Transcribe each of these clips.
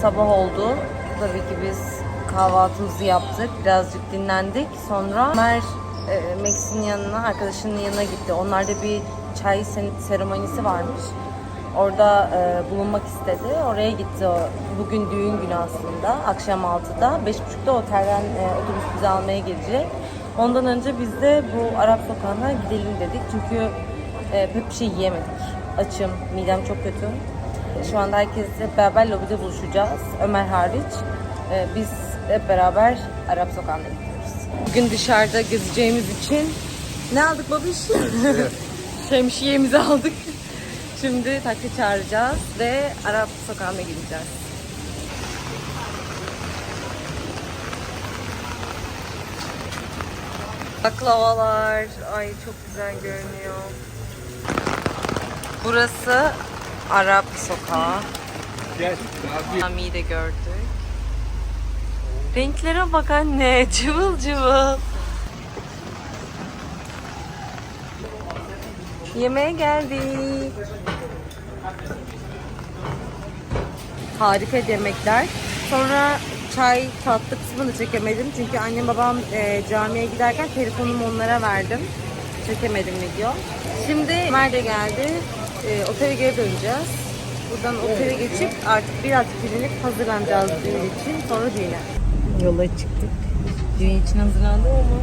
sabah oldu. Tabii ki biz kahvaltımızı yaptık. Birazcık dinlendik. Sonra Ömer e, Max'in yanına, arkadaşının yanına gitti. Onlarda bir çay seremonisi varmış. Orada e, bulunmak istedi. Oraya gitti. o. Bugün düğün günü aslında. Akşam 6'da. 5.30'da otelden e, otobüs bizi almaya gelecek. Ondan önce biz de bu Arap sokağına gidelim dedik. Çünkü e, pek bir şey yiyemedik. Açım, midem çok kötü. Şu anda herkesle beraber lobide buluşacağız. Ömer hariç. E, biz hep beraber Arap sokağına gidiyoruz. Bugün dışarıda gezeceğimiz için ne aldık babiş? Şemsiyemizi aldık. Şimdi taksi çağıracağız ve Arap sokağına gideceğiz. Baklavalar. Ay çok güzel görünüyor. Burası Arap sokağı. Camiyi de gördük. Renklere bak anne. Cıvıl cıvıl. Yemeğe geldik. Harika yemekler. Sonra çay tatlı kısmını çekemedim. Çünkü annem babam e, camiye giderken telefonumu onlara verdim. Çekemedim video. Şimdi Ömer de geldi. E, otele geri döneceğiz. Buradan otele geçip artık biraz dinlenip hazırlanacağız düğün için. Sonra düğüne. Yola çıktık. Düğün için hazırlandım ama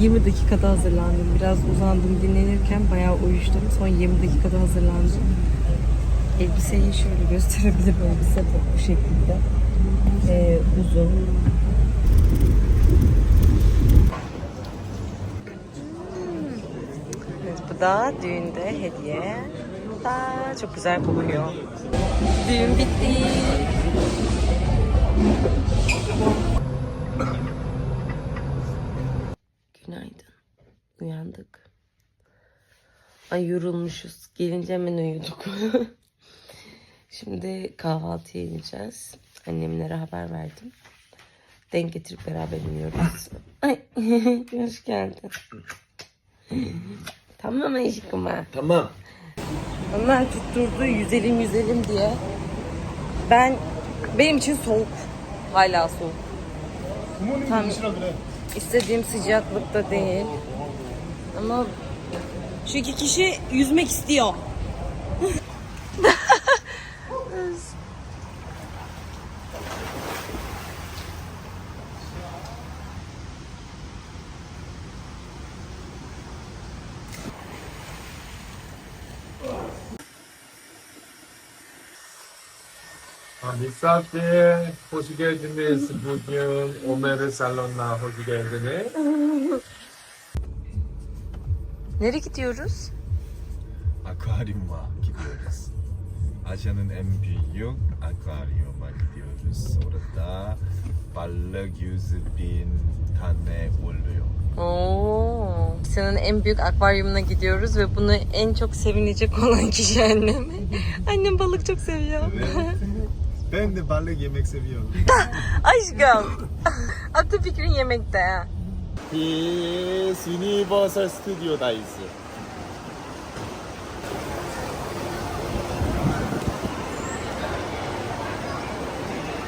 20 dakikada hazırlandım. Biraz uzandım dinlenirken bayağı uyuştum. Son 20 dakikada hazırlandım. Elbiseyi şöyle gösterebilirim. Elbise bu, bu şekilde. Ee, uzun. Evet, bu da düğünde hediye. Da çok güzel kokuyor. Düğün bitti. Günaydın. Uyandık. Ay yorulmuşuz. Gelince hemen uyuduk. Şimdi kahvaltıya ineceğiz. Annemlere haber verdim. Denk getirip beraber iniyoruz. Ay hoş geldin. tamam aşkım ha. Tamam. Ömer tutturdu yüzelim yüzelim diye. Ben benim için soğuk. Hala soğuk. Tam istediğim sıcaklıkta değil. Ama şu iki kişi yüzmek istiyor. Ha, misafir, hoş geldiniz. Bugün Ömer'in salonuna hoş geldiniz. Nereye gidiyoruz? Akvaryuma gidiyoruz. Asya'nın en büyük akvaryuma gidiyoruz. Orada balık yüz bin tane oluyor. Oo. Senin en büyük akvaryumuna gidiyoruz ve bunu en çok sevinecek olan kişi annem. Annem balık çok seviyor. Ben de balık yemek seviyorum. Aşkım. Aklı fikrin yemekte. Biz Universal Studios'dayız.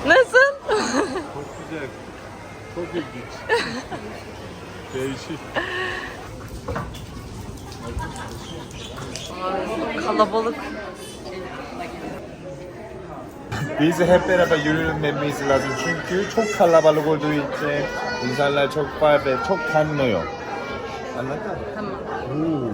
Nasıl? Çok güzel. Çok ilginç. Değişik. Kalabalık. Biz hep beraber yürümemiz lazım çünkü çok kalabalık olduğu için insanlar çok var ve çok tanınıyor. Anladın? Tamam. Oo.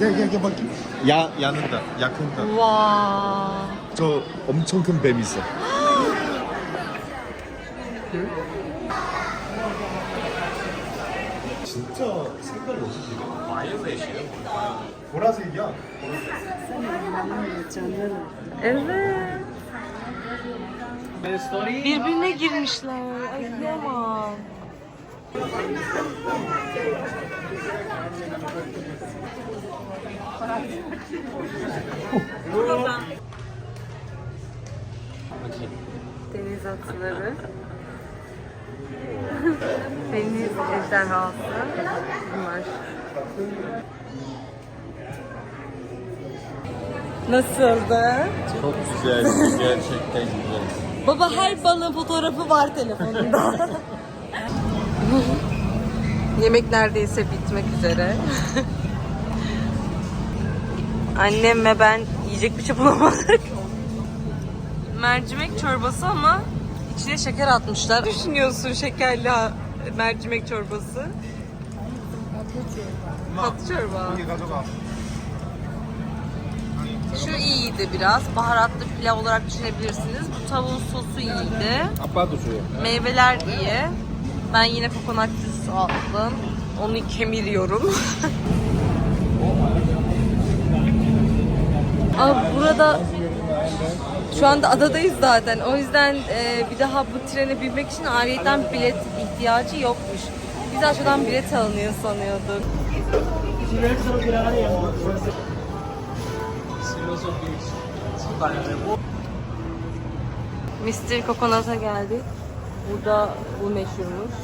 Gel gel gel bakayım. 야, 야는다. 약한다. 와. 저 엄청 큰뱀 있어. 진짜 색깔 어떻게 바이올렛이에요? 보라색이야. Evet. Birbirine girmişler. Ay kıyamam. Deniz atları. ejderhası. Bunlar. Nasıldı? Çok güzel, gerçekten güzel. Baba her balığın fotoğrafı var telefonunda. Yemek neredeyse bitmek üzere. Annem ve ben yiyecek bir şey bulamadık. Mercimek çorbası ama İçine şeker atmışlar. Düşünüyorsun şekerli mercimek çorbası? Tatlı çorba. Şu iyiydi biraz. Baharatlı pilav olarak düşünebilirsiniz. Bu tavuğun sosu iyiydi. Meyveler iyi. Ben yine kokonat cüz aldım. Onu kemiriyorum. Aa, burada şu anda adadayız zaten. O yüzden e, bir daha bu trene binmek için ayrıyeten bilet ihtiyacı yokmuş. Biz aşağıdan bilet alınıyor sanıyorduk. Mr. Coconut'a geldik. Burada bu meşhurmuş.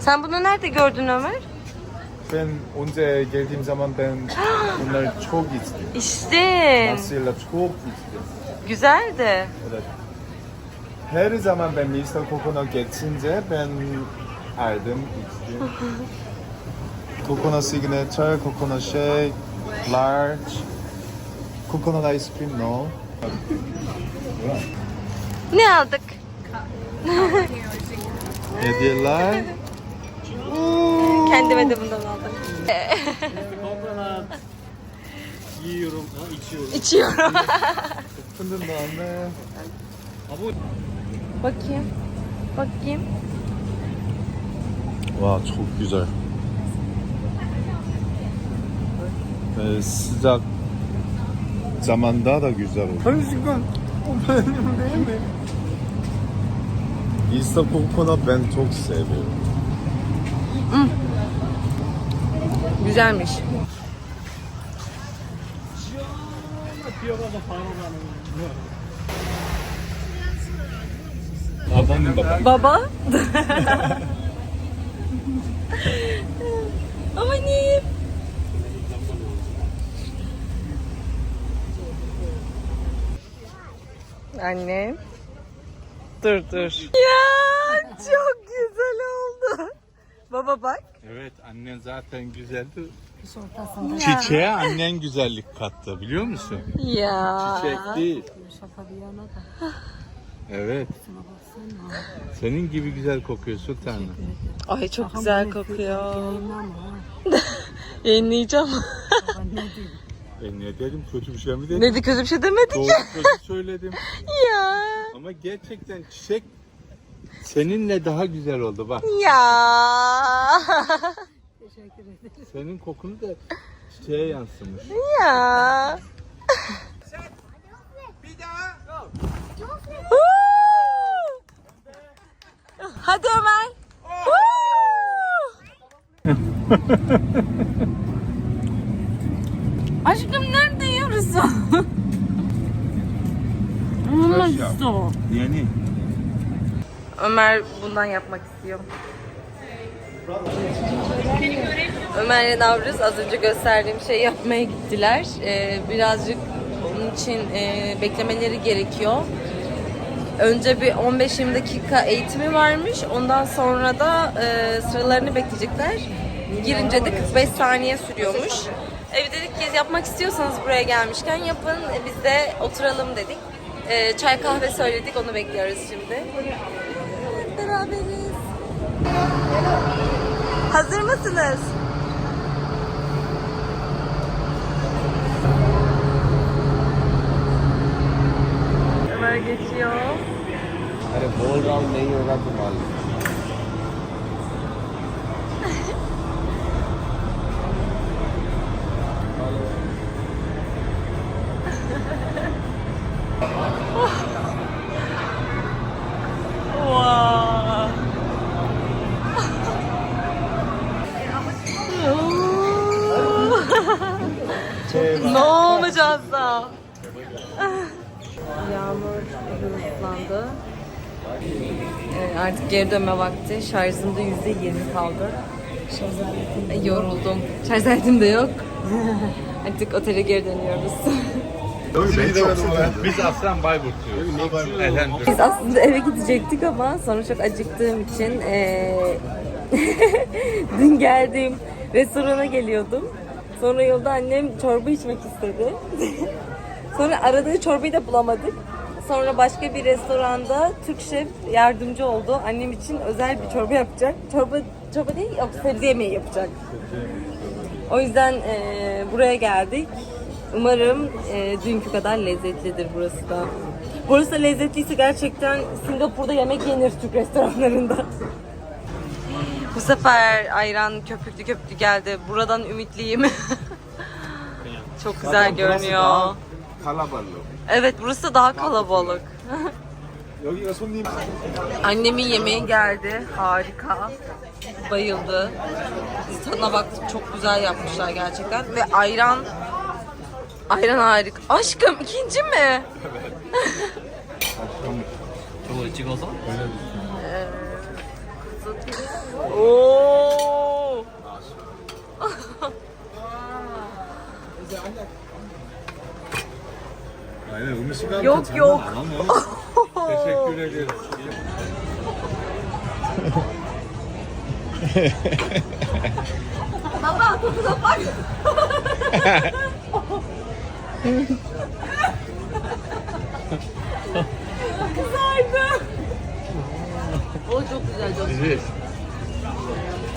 Sen bunu nerede gördün Ömer? Ben önce geldiğim zaman ben bunları çok içtim. İşte. Nasıyla çok içtim. Güzeldi. Evet. Her zaman ben Mr. Coconut geçince ben aldım, içtim. coconut signature, coconut shake, large, coconut ice cream, no. Ne aldık? Hediyeler. Kendime de bundan aldım. Yiyorum ama içiyorum. İçiyorum. Anne. Bakayım. Bakayım. 와, çok güzel. Ve sıcak zamanda da güzel oldu. Tanışıkın, o benim değil mi? Coconut ben çok seviyorum. Güzelmiş. Babaannem baba. Baba? Amanim. Anne. Dur dur. Ya çok güzel oldu. Baba bak. Evet annen zaten güzeldi. Çiçeğe annen güzellik kattı biliyor musun? Ya. Çiçek değil. Evet. Senin gibi güzel kokuyor sultanım. Ay çok güzel kokuyor. Yayınlayacağım. E ne dedim kötü bir şey mi dedim? Ne kötü bir şey demedik Doğru ya. sözü söyledim. Ya. Ama gerçekten çiçek seninle daha güzel oldu bak. Ya. Senin kokunu da çiçeğe yansımış. Ya. Hadi Ömer. Aşkım nerede? Olmazsa. Yeni. Ömer bundan yapmak istiyor. Ömer'le Navruz az önce gösterdiğim şeyi yapmaya gittiler. Ee, birazcık onun için e, beklemeleri gerekiyor. Önce bir 15-20 dakika eğitimi varmış. Ondan sonra da e, sıralarını bekleyecekler. Girince de 45 saniye sürüyormuş. Ev dedik ki yapmak istiyorsanız buraya gelmişken yapın. E, Biz de oturalım dedik. E, çay kahve söyledik. Onu bekliyoruz şimdi. Beraberiz. Hazır mısınız? Ömer geçiyor. अरे बोल रहा हूँ नहीं होगा तो मालूम 와. ne olacağız da? Yağmur hızlandı. Ee, artık geri dönme vakti. Şarjımda yüzde yirmi kaldı. Şarj Yoruldum. Şarj aletim de yok. artık otele geri dönüyoruz. Biz aslen Bayburt. Biz aslında eve gidecektik ama sonra çok acıktığım için ee, dün geldiğim restorana geliyordum. Sonra yolda annem çorba içmek istedi. sonra aradığı çorbayı da bulamadık. Sonra başka bir restoranda Türk şef yardımcı oldu. Annem için özel bir çorba yapacak. Çorba çorba değil, yok sebze yemeği yapacak. O yüzden eee, buraya geldik. Umarım eee, dünkü kadar lezzetlidir burası da. Burası da lezzetliyse gerçekten Singapur'da yemek yenir Türk restoranlarında. Bu sefer ayran köpüklü köpüklü geldi. Buradan ümitliyim. Çok güzel Zaten burası görünüyor. daha Kalabalık. Evet burası da daha kalabalık. 여기가 손님 Annemin yemeği geldi. Harika. Bayıldı. Biz tadına baktık. Çok güzel yapmışlar gerçekten. Ve ayran Ayran harika. Aşkım ikinci mi? 저거 찍어서? olsun. Oo. Aynen bunu çıkartın. Yok yok. Teşekkür ederim. Baba kokuna O çok güzel.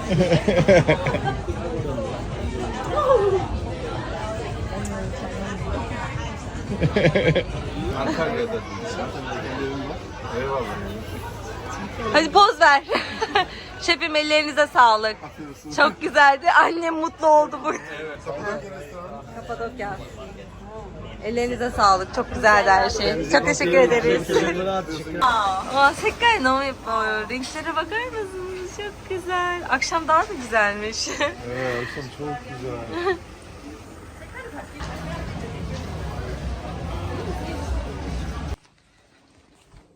Antalya'da. Eyvallah. Hadi poz ver. Şefim ellerinize sağlık. Çok güzeldi. Annem mutlu oldu bugün. Kapadokya. Ellerinize sağlık. Çok güzeldi her şey. Çok teşekkür ederiz. Aa, tekrar ne yapıyor? Renklere bakar mısınız? Çok güzel. Akşam daha da güzelmiş. Evet, akşam çok güzel.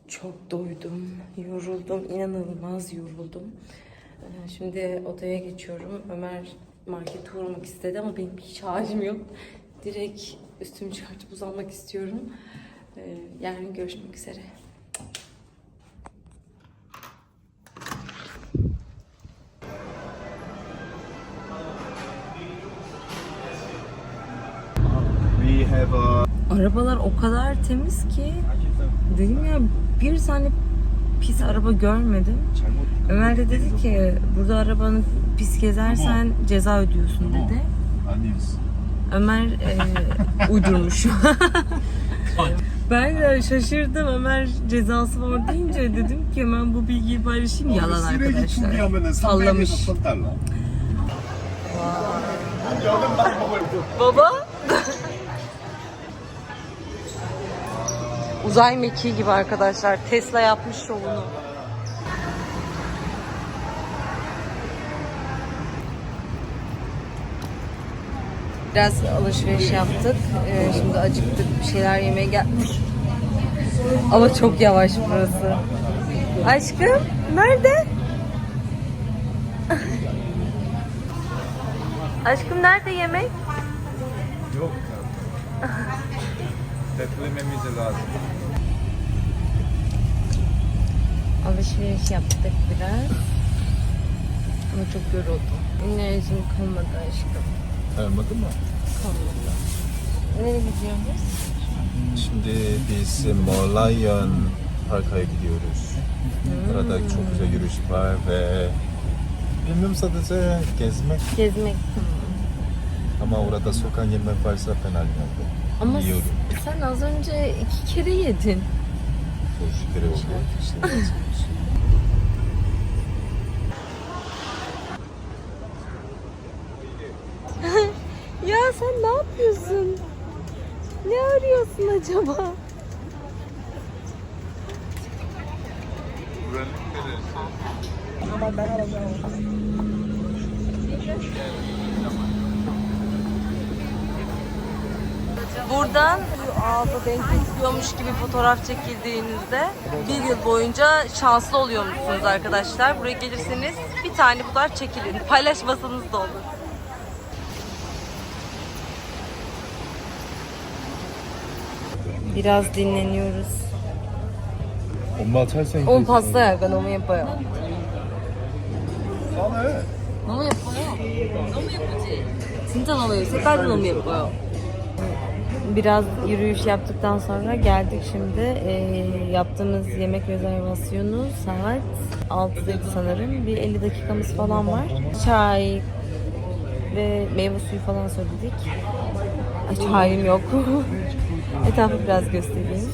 Çok doydum, yoruldum, inanılmaz yoruldum. Ee, şimdi odaya geçiyorum. Ömer markete uğramak istedi ama benim hiç halim yok. Direkt üstümü çıkartıp uzanmak istiyorum. Ee, Yarın görüşmek üzere. Arabalar o kadar temiz ki dedim ya bir tane pis araba görmedim. Ömer de dedi ki burada arabanı pis gezersen ceza ödüyorsun dedi. Ömer e, uydurmuş. ben de şaşırdım Ömer cezası var deyince dedim ki hemen bu bilgiyi paylaşayım yalan arkadaşlar. Sallamış. Baba? Uzay mekiği gibi arkadaşlar. Tesla yapmış şovunu. Biraz alışveriş yaptık. Ee, şimdi acıktık. Bir şeyler yemeye geldik. Ama çok yavaş burası. Aşkım nerede? Aşkım nerede yemek? Yok. Beklememiz lazım. Alışveriş yaptık biraz. Ama çok yoruldum. Enerjim kalmadı aşkım. Anladın mı? Kalmadı. Nereye gidiyoruz? Şimdi biz Malayan Park'a gidiyoruz. Orada çok güzel yürüyüş var ve bilmiyorum sadece gezmek Gezmek. ama orada sokak yemek varsa ben alıyorum. Ama Yiyorum. Sen az önce iki kere yedin. Hoş kere oldu. Ya sen ne yapıyorsun? Ne arıyorsun acaba? Buradan ağza denk getiriyormuş gibi fotoğraf çekildiğinizde bir yıl boyunca şanslı oluyormuşsunuz arkadaşlar. Buraya gelirseniz bir tane fotoğraf çekilin. Paylaşmasanız da olur. Biraz dinleniyoruz. 엄마 찰생. 오늘 봤어요. 이거 너무 예뻐요. 너무 예뻐요. 너무 예쁘지? 진짜 너무 예뻐요. 색깔도 너무 예뻐요. Biraz yürüyüş yaptıktan sonra geldik şimdi. E, yaptığımız yemek rezervasyonu saat 6'daydı sanırım. Bir 50 dakikamız falan var. Çay ve meyve suyu falan söyledik. Çayım yok. Etrafı biraz göstereyim.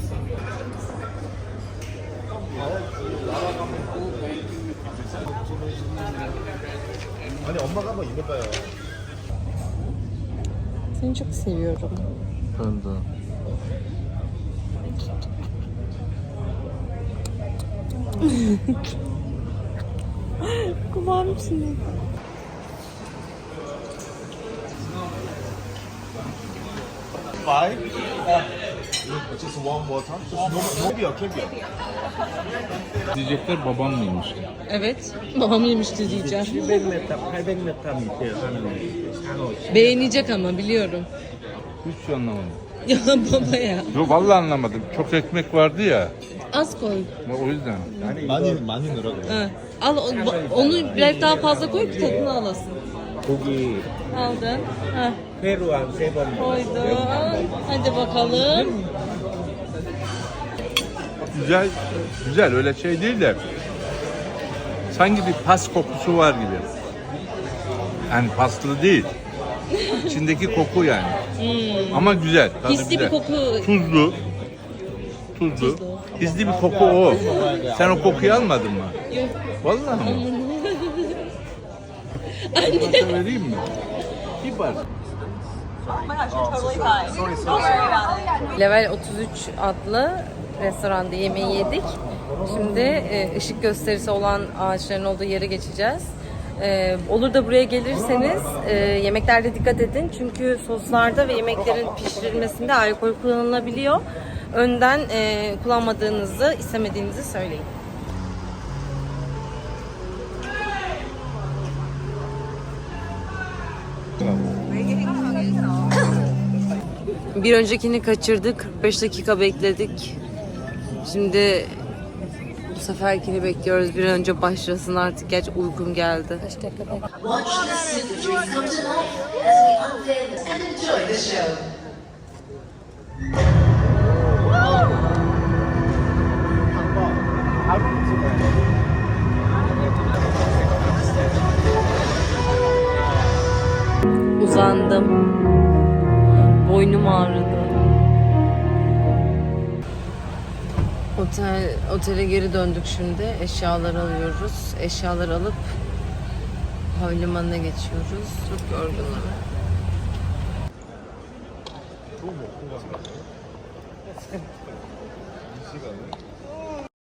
Seni çok seviyorum panda. Kulağım içinde. Five. Look, just one more time. Just no, no beer, can beer. Diyecekler babam mıymış? Evet. Babam yemişti diyeceğim. Beğenecek ama biliyorum. Hiç şey anlamadım. Ya baba ya. Yok vallahi anlamadım. Çok ekmek vardı ya. Az koy. O yüzden. 많이 많이 넣으라 그래. Ha. Al onu, onu biraz daha fazla koy ki tadını alasın. 고기 Aldın. Ha. 회로 한 세 번. Koydum. Hadi bakalım. Güzel, güzel öyle şey değil de sanki bir pas kokusu var gibi. Yani paslı değil. İçindeki koku yani. Ama güzel. Tadı Hisli bir güzel. koku. Tuzlu. Tuzlu. Hisli bir koku o. Sen o kokuyu almadın mı? Yok. Vallahi mı? Anne. vereyim mi? Bir parça. Level 33 adlı restoranda yemeği yedik. Şimdi e, ışık gösterisi olan ağaçların olduğu yere geçeceğiz. E, olur da buraya gelirseniz e, yemeklerde dikkat edin. Çünkü soslarda ve yemeklerin pişirilmesinde alkol kullanılabiliyor. Önden e, kullanmadığınızı, istemediğinizi söyleyin. Bir öncekini kaçırdık. 45 dakika bekledik. Şimdi bu seferkini bekliyoruz. Bir an önce başlasın artık. Geç uykum geldi. Watch the symphony come to Otel, otele geri döndük şimdi. Eşyaları alıyoruz. Eşyaları alıp havalimanına geçiyoruz. Çok yorgunum.